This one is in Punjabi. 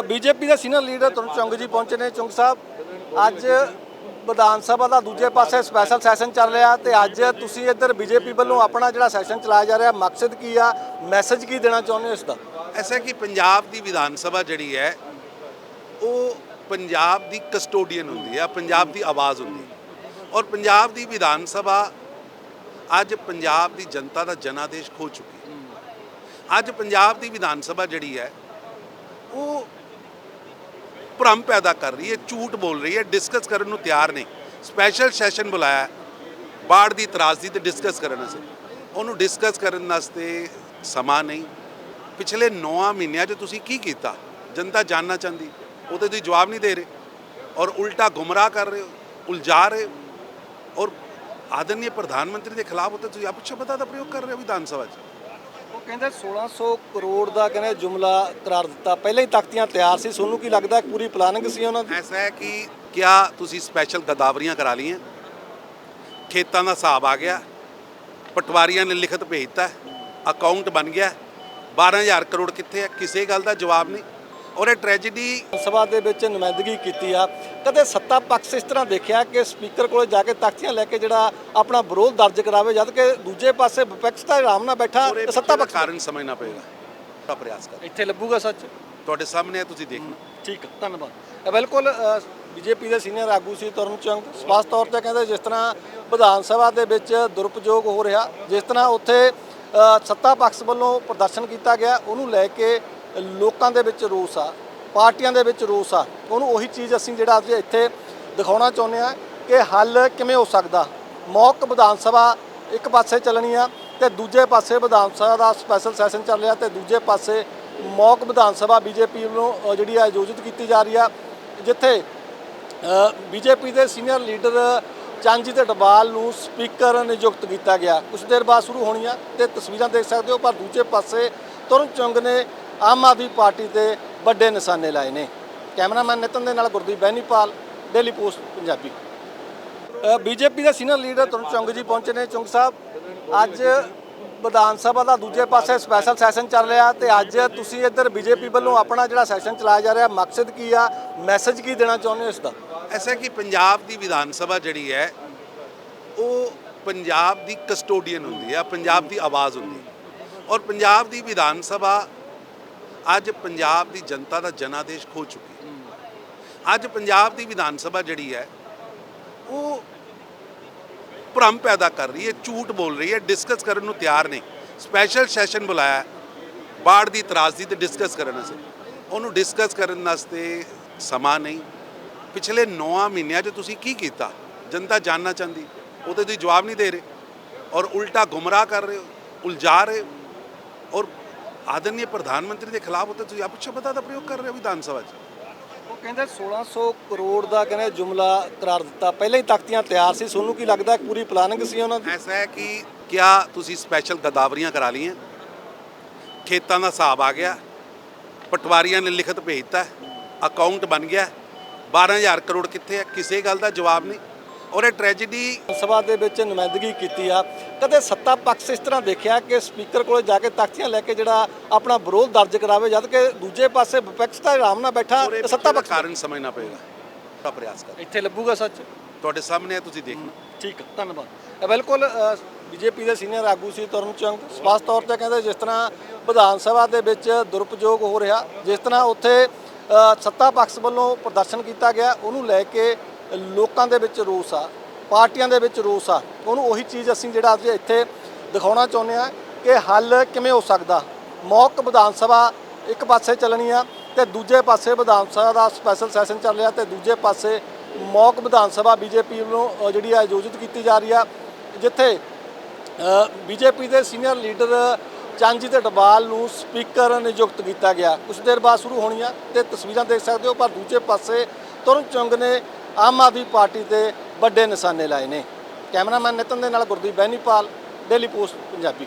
ਬੀਜੇਪੀ ਦੇ ਸੀਨੀਅਰ ਲੀਡਰ ਤੁਰਨ ਚੁੰਗ ਜੀ ਪਹੁੰਚੇ ਨੇ। ਚੁੰਗ ਸਾਹਿਬ, ਅੱਜ ਵਿਧਾਨ ਸਭਾ ਦਾ ਦੂਜੇ ਪਾਸੇ ਸਪੈਸ਼ਲ ਸੈਸ਼ਨ ਚੱਲ ਰਿਹਾ ਤੇ ਅੱਜ ਤੁਸੀਂ ਇੱਧਰ ਬੀਜੇਪੀ ਵੱਲੋਂ ਆਪਣਾ ਜਿਹੜਾ ਸੈਸ਼ਨ ਚਲਾਇਆ ਜਾ ਰਿਹਾ, ਮਕਸਦ ਕੀ ਆ? ਮੈਸੇਜ ਕੀ ਦੇਣਾ ਚਾਹੁੰਦੇ ਹੋ ਇਸ ਦਾ? ਐਸਾ ਕਿ ਪੰਜਾਬ ਦੀ ਵਿਧਾਨ ਸਭਾ ਜਿਹੜੀ ਹੈ, ਉਹ ਪੰਜਾਬ ਦੀ ਕਸਟੋਡੀਅਨ ਹੁੰਦੀ ਹੈ, ਪੰਜਾਬ ਦੀ ਆਵਾਜ਼ ਹੁੰਦੀ ਹੈ। ਔਰ ਪੰਜਾਬ ਦੀ ਵਿਧਾਨ ਸਭਾ ਅੱਜ ਪੰਜਾਬ ਦੀ ਜਨਤਾ ਦਾ ਜਨਾਦੇਸ਼ ਖੋ ਚੁੱਕੀ ਅੱਜ ਪੰਜਾਬ ਦੀ ਵਿਧਾਨ ਸਭਾ ਜਿਹੜੀ ਹੈ, ਉਹ ਭ੍ਰਮ ਪੈਦਾ ਕਰ ਰਹੀ ਹੈ, ਝੂਠ ਬੋਲ ਰਹੀ ਹੈ ਡਿਸਕਸ ਕਰਨ ਨੂੰ ਤਿਆਰ ਨਹੀਂ। ਸਪੈਸ਼ਲ ਸੈਸ਼ਨ ਬੁਲਾਇਆ ਬਾੜ ਦੀ ਤਰਾਸਦੀ ਤੇ ਡਿਸਕਸ ਕਰਨ ਵਾਸਤੇ। ਉਹਨੂੰ ਡਿਸਕਸ ਕਰਨ ਵਾਸਤੇ ਸਮਾਂ ਨਹੀਂ। ਪਿਛਲੇ 9 ਮਹੀਨਿਆਂ 'ਚ ਤੁਸੀਂ ਕੀ ਕੀਤਾ? ਜਨਤਾ ਜਾਨਣਾ ਚਾਹੁੰਦੀ। ਉਹ ਤੇ ਤੁਸੀਂ ਜਵਾਬ ਨਹੀਂ ਦੇ ਰਹੇ। ਔਰ ਉਲਟਾ ਗੁੰਮਰਾਹ ਕਰ ਰਹੇ ਹੋ, ਉਲਝਾ ਰਹੇ ਹੋ। ਔਰ ਆਦਰਨੀय ਪ੍ਰਧਾਨ ਮੰਤਰੀ ਦੇ ਖਿਲਾਫ ਉੱਤੇ ਤੁਸੀਂ ਅਪਸ਼ਬਦਾਂ ਦਾ ਪ੍ਰਯੋਗ ਕਰ ਰਹੇ ਹੋ ਵਿਧਾਨ ਸਭਾ 'ਚ। ਕਹਿੰਦੇ 1600 ਕਰੋੜ ਦਾ ਕਹਿੰਦੇ ਜੁਮਲਾ ਕਰਾਰ ਦਿੱਤਾ। ਪਹਿਲਾਂ ਹੀ ਤਖਤੀਆਂ ਤਿਆਰ ਸੀ। ਤੁਹਾਨੂੰ ਕੀ ਲੱਗਦਾ ਪੂਰੀ ਪਲਾਨਿੰਗ ਸੀ ਉਹਨਾਂ ਦੀ? ਐਸਾ ਹੈ ਕਿ ਕਿਆ ਤੁਸੀਂ ਸਪੈਸ਼ਲ ਗਦਾਵਰੀਆਂ ਕਰਾ ਲਈਆਂ? ਖੇਤਾਂ ਦਾ ਹਿਸਾਬ ਆ ਗਿਆ। ਪਟਵਾਰੀਆਂ ਨੇ ਲਿਖਤ ਭੇਜਤਾ ਅਕਾਊਂਟ ਬਣ ਗਿਆ। 12000 ਕਰੋੜ ਕਿੱਥੇ ਹੈ? ਕਿਸੇ ਗੱਲ ਦਾ ਜਵਾਬ ਨਹੀਂ। ਔਰ ਇਹ ਟ੍ਰੈਜੇਡੀ ਸਭਾ ਦੇ ਵਿੱਚ ਨੁਮਾਇੰਦਗੀ ਕੀਤੀ ਆ। ਕਦੇ ਸੱਤਾ ਪੱਖ ਇਸ ਤਰ੍ਹਾਂ ਦੇਖਿਆ ਕਿ ਸਪੀਕਰ ਕੋਲੇ ਜਾ ਕੇ ਤਖਤੀਆਂ ਲੈ ਕੇ ਜਿਹੜਾ ਆਪਣਾ ਵਿਰੋਧ ਦਰਜ ਕਰਾਵੇ ਜਦ ਕਿ ਦੂਜੇ ਪਾਸੇ ਵਿਪਕਸ਼ ਤਾਂ ਆਰਾਮ ਨਾਲ ਬੈਠਾ ਸੱਤਾ ਪੱਖ ਕਾਰਨ ਸਮਝਣਾ ਪਏਗਾ। ਦਾ ਪ੍ਰਯਾਸ ਕਰ। ਇੱਥੇ ਲੱਭੂਗਾ ਸੱਚ? ਤੁਹਾਡੇ ਸਾਹਮਣੇ ਤੁਸੀਂ ਦੇਖਣਾ। ਠੀਕ ਹੈ, ਧੰਨਵਾਦ। ਬਿਲਕੁਲ ਬੀਜੇਪੀ ਦੇ ਸੀਨੀਅਰ ਆਗੂ ਸੀ ਤਰਨ ਚੰਗ ਸਪਸ਼ਟ ਤੌਰ ਤੇ ਕਹਿੰਦੇ ਜਿਸ ਤਰ੍ਹਾਂ ਵਿਧਾਨ ਸਭਾ ਦੇ ਵਿੱਚ ਦੁਰਉਪਯੋਗ ਹੋ ਰਿਹਾ ਜਿਸ ਤਰ੍ਹਾਂ ਉੱਥੇ ਸੱਤਾ ਪੱਖ ਵੱਲੋਂ ਪ੍ਰਦਰਸ਼ਨ ਕੀਤਾ ਗਿਆ ਉਹਨੂੰ ਲੈ ਕੇ ਲੋਕਾਂ ਦੇ ਵਿੱਚ ਰੋਸ ਆ, ਪਾਰਟੀਆਂ ਦੇ ਵਿੱਚ ਰੋਸ ਆ। ਉਹਨੂੰ ਉਹੀ ਚੀਜ਼ ਅਸੀਂ ਜਿਹੜਾ ਅੱਜ ਇੱਥੇ ਦਿਖਾਉਣਾ ਚਾਹੁੰਦੇ ਆ ਕਿ ਹੱਲ ਕਿਵੇਂ ਹੋ ਸਕਦਾ। ਮੌਕ ਵਿਧਾਨ ਸਭਾ ਇੱਕ ਪਾਸੇ ਚੱਲਣੀ ਆ ਤੇ ਦੂਜੇ ਪਾਸੇ ਵਿਧਾਨ ਸਭਾ ਦਾ ਸਪੈਸ਼ਲ ਸੈਸ਼ਨ ਚੱਲ ਰਿਹਾ ਤੇ ਦੂਜੇ ਪਾਸੇ ਮੌਕ ਵਿਧਾਨ ਸਭਾ ਬੀਜੇਪੀ ਵੱਲੋਂ ਜਿਹੜੀ ਆਯੋਜਿਤ ਕੀਤੀ ਜਾ ਰਹੀ ਆ, ਜਿੱਥੇ ਬੀਜੇਪੀ ਦੇ ਸੀਨੀਅਰ ਲੀਡਰ ਚੰਜੀ ਤੇ ਡਬਾਲ ਨੂੰ ਸਪੀਕਰ ਨਿਯੁਕਤ ਕੀਤਾ ਗਿਆ। ਕੁਝ ਦੇਰ ਬਾਅਦ ਸ਼ੁਰੂ ਹੋਣੀ ਆ ਤੇ ਤਸਵੀਰਾਂ ਦੇਖ ਸਕਦੇ ਹੋ, ਪਰ ਦੂਜੇ ਪਾਸੇ ਤੁਰਨ ਚੁੰਗ ਨੇ ਆਮ ਆਦਮੀ ਪਾਰਟੀ ਤੇ ਵੱਡੇ ਨਿਸ਼ਾਨੇ ਲਾਏ ਨੇ। ਕੈਮਰਾਮੈਨ ਨਿਤਨ ਦੇ ਨਾਲ Gurdeep Bainipal, daily post, Punjabi. BJP ਦੇ ਸੀਨੀਅਰ ਲੀਡਰ ਤੁਰਨ ਚੁੰਗ ਜੀ ਪਹੁੰਚੇ ਨੇ। ਚੁੰਗ ਸਾਹਿਬ, ਅੱਜ ਵਿਧਾਨ ਸਭਾ ਦਾ ਦੂਜੇ ਪਾਸੇ ਸਪੈਸ਼ਲ ਸੈਸ਼ਨ ਚੱਲ ਰਿਹਾ ਤੇ ਅੱਜ ਤੁਸੀਂ ਇੱਧਰ ਬੀਜੇਪੀ ਵੱਲੋਂ ਆਪਣਾ ਜਿਹੜਾ ਸੈਸ਼ਨ ਚਲਾਇਆ ਜਾ ਰਿਹਾ, ਮਕਸਦ ਕੀ ਆ? ਮੈਸੇਜ ਕੀ ਦੇਣਾ ਚਾਹੁੰਦੇ ਹੋ ਇਸ ਦਾ? ਐਸਾ ਕਿ ਪੰਜਾਬ ਦੀ ਵਿਧਾਨ ਸਭਾ ਜਿਹੜੀ ਹੈ, ਉਹ ਪੰਜਾਬ ਦੀ ਕਸਟੋਡੀਅਨ ਹੁੰਦੀ ਹੈ, ਪੰਜਾਬ ਦੀ ਆਵਾਜ਼ ਹੁੰਦੀ ਹੈ। ਔਰ ਪੰਜਾਬ ਦੀ ਵਿਧਾਨ ਸਭਾ ਅੱਜ ਪੰਜਾਬ ਦੀ ਜਨਤਾ ਦਾ ਜਨਾਦੇਸ਼ ਖੋ ਚੁੱਕੀ ਹੈ। ਅੱਜ ਪੰਜਾਬ ਦੀ ਵਿਧਾਨ ਸਭਾ ਜਿਹੜੀ ਹੈ, ਉਹ ਭ੍ਰਮ ਪੈਦਾ ਕਰ ਰਹੀ ਹੈ, ਝੂਠ ਬੋਲ ਰਹੀ ਹੈ ਡਿਸਕਸ ਕਰਨ ਨੂੰ ਤਿਆਰ ਨਹੀਂ। ਸਪੈਸ਼ਲ ਸੈਸ਼ਨ ਬੁਲਾਇਆ ਬਾੜ ਦੀ ਤਰਾਸਦੀ ਤੇ ਡਿਸਕਸ ਕਰਨ ਵਾਸਤੇ। ਉਹਨੂੰ ਡਿਸਕਸ ਕਰਨ ਵਾਸਤੇ ਸਮਾਂ ਨਹੀਂ। ਪਿਛਲੇ 9 ਮਹੀਨਿਆਂ 'ਚ ਤੁਸੀਂ ਕੀ ਕੀਤਾ? ਜਨਤਾ ਜਾਨਣਾ ਚਾਹੁੰਦੀ, ਉਹਦੇ ਤੁਸੀਂ ਜਵਾਬ ਨਹੀਂ ਦੇ ਰਹੇ। ਔਰ ਉਲਟਾ ਗੁੰਮਰਾਹ ਕਰ ਰਹੇ ਹੋ, ਉਲਝਾ ਰਹੇ ਔਰ ਆਦਰਨੀय ਪ੍ਰਧਾਨ ਮੰਤਰੀ ਦੇ ਖਿਲਾਫ ਉੱਤੇ ਤੁਸੀਂ ਅਪਸ਼ਬਦਾਂ ਦਾ ਪ੍ਰਯੋਗ ਕਰ ਰਹੇ ਹੋ ਵਿਧਾਨ ਸਭਾ 'ਚ? ਉਹ ਕਹਿੰਦੇ 1600 ਕਰੋੜ ਦਾ ਕਹਿੰਦੇ ਜੁਮਲਾ ਕਰਾਰ ਦਿੱਤਾ। ਪਹਿਲਾਂ ਹੀ ਤਖਤੀਆਂ ਤਿਆਰ ਸੀ। ਤੁਹਾਨੂੰ ਕੀ ਲੱਗਦਾ ਪੂਰੀ ਪਲਾਨਿੰਗ ਸੀ ਉਹਨਾਂ ਦੀ? ਐਸਾ ਹੈ ਕਿ ਕਿਆ ਤੁਸੀਂ ਸਪੈਸ਼ਲ ਗਦਾਵਰੀਆਂ ਕਰਾ ਲਈਆਂ? ਖੇਤਾਂ ਦਾ ਹਿਸਾਬ ਆ ਗਿਆ। ਪਟਵਾਰੀਆਂ ਨੇ ਲਿਖਤ ਭੇਜਤਾ ਅਕਾਊਂਟ ਬਣ ਗਿਆ। 12000 ਕਰੋੜ ਕਿੱਥੇ ਹੈ? ਕਿਸੇ ਗੱਲ ਦਾ ਜਵਾਬ ਨਹੀਂ। ਔਰ ਇਹ ਟ੍ਰੈਜੇਡੀ ਸਭਾ ਦੇ ਵਿੱਚ ਨੁਮਾਇੰਦਗੀ ਕੀਤੀ ਆ। ਕਦੇ ਸੱਤਾ ਪੱਖ ਇਸ ਤਰ੍ਹਾਂ ਦੇਖਿਆ ਕਿ ਸਪੀਕਰ ਕੋਲੇ ਜਾ ਕੇ ਤਖਤੀਆਂ ਲੈ ਕੇ ਜਿਹੜਾ ਆਪਣਾ ਵਿਰੋਧ ਦਰਜ ਕਰਾਵੇ ਜਦ ਕਿ ਦੂਜੇ ਪਾਸੇ ਵਿਪਕਸ਼ ਤਾਂ ਆਰਾਮ ਨਾਲ ਬੈਠਾ ਸੱਤਾ ਪੱਖ ਕਾਰਨ ਸਮਝਣਾ ਪਏਗਾ ਦਾ ਪ੍ਰਯਾਸ ਕਰ। ਇੱਥੇ ਲੱਭੂਗਾ ਸੱਚ? ਤੁਹਾਡੇ ਸਾਹਮਣੇ ਹੈ ਤੁਸੀਂ ਦੇਖਣਾ। ਠੀਕ ਹੈ, ਧੰਨਵਾਦ। ਬਿਲਕੁਲ ਬੀਜੇਪੀ ਦੇ ਸੀਨੀਅਰ ਆਗੂ ਸੀ ਤਰਨ ਚੰਗ ਸਪਸ਼ਟ ਤੌਰ ਤੇ ਕਹਿੰਦੇ ਜਿਸ ਤਰ੍ਹਾਂ ਵਿਧਾਨ ਸਭਾ ਦੇ ਵਿੱਚ ਦੁਰਉਪਯੋਗ ਹੋ ਰਿਹਾ ਜਿਸ ਤਰ੍ਹਾਂ ਉੱਥੇ ਸੱਤਾ ਪੱਖ ਵੱਲੋਂ ਪ੍ਰਦਰਸ਼ਨ ਕੀਤਾ ਗਿਆ ਉਹਨੂੰ ਲੈ ਕੇ ਲੋਕਾਂ ਦੇ ਵਿੱਚ ਰੋਸ ਆ, ਪਾਰਟੀਆਂ ਦੇ ਵਿੱਚ ਰੋਸ ਆ। ਉਹਨੂੰ ਉਹੀ ਚੀਜ਼ ਅਸੀਂ ਜਿਹੜਾ ਅੱਜ ਇੱਥੇ ਦਿਖਾਉਣਾ ਚਾਹੁੰਦੇ ਆ ਕਿ ਹੱਲ ਕਿਵੇਂ ਹੋ ਸਕਦਾ। ਮੌਕ ਵਿਧਾਨ ਸਭਾ ਇੱਕ ਪਾਸੇ ਚੱਲਣੀ ਆ ਤੇ ਦੂਜੇ ਪਾਸੇ ਵਿਧਾਨ ਸਭਾ ਦਾ ਸਪੈਸ਼ਲ ਸੈਸ਼ਨ ਚੱਲ ਰਿਹਾ ਤੇ ਦੂਜੇ ਪਾਸੇ ਮੌਕ ਵਿਧਾਨ ਸਭਾ ਬੀਜੇਪੀ ਵੱਲੋਂ ਜਿਹੜੀ ਆਯੋਜਿਤ ਕੀਤੀ ਜਾ ਰਹੀ ਆ, ਜਿੱਥੇ ਬੀਜੇਪੀ ਦੇ ਸੀਨੀਅਰ ਲੀਡਰ ਚੰਜੀ ਤੇ ਡਬਾਲ ਨੂੰ ਸਪੀਕਰ ਨਿਯੁਕਤ ਕੀਤਾ ਗਿਆ। ਕੁਝ ਦੇਰ ਬਾਅਦ ਸ਼ੁਰੂ ਹੋਣੀ ਆ ਤੇ ਤਸਵੀਰਾਂ ਦੇਖ ਸਕਦੇ ਹੋ, ਪਰ ਦੂਜੇ ਪਾਸੇ ਤੁਰਨ ਚੁੰਗ ਨੇ ਆਮ ਆਦਮੀ ਪਾਰਟੀ ਤੇ ਵੱਡੇ ਨਿਸ਼ਾਨੇ ਲਾਏ ਨੇ। ਕੈਮਰਾਮੈਨ ਨਿਤਨ ਦੇ ਨਾਲ ਗੁਰਦੀਪ ਬੈਨੀਪਾਲ, ਡੇਲੀ ਪੋਸਟ, ਪੰਜਾਬੀ।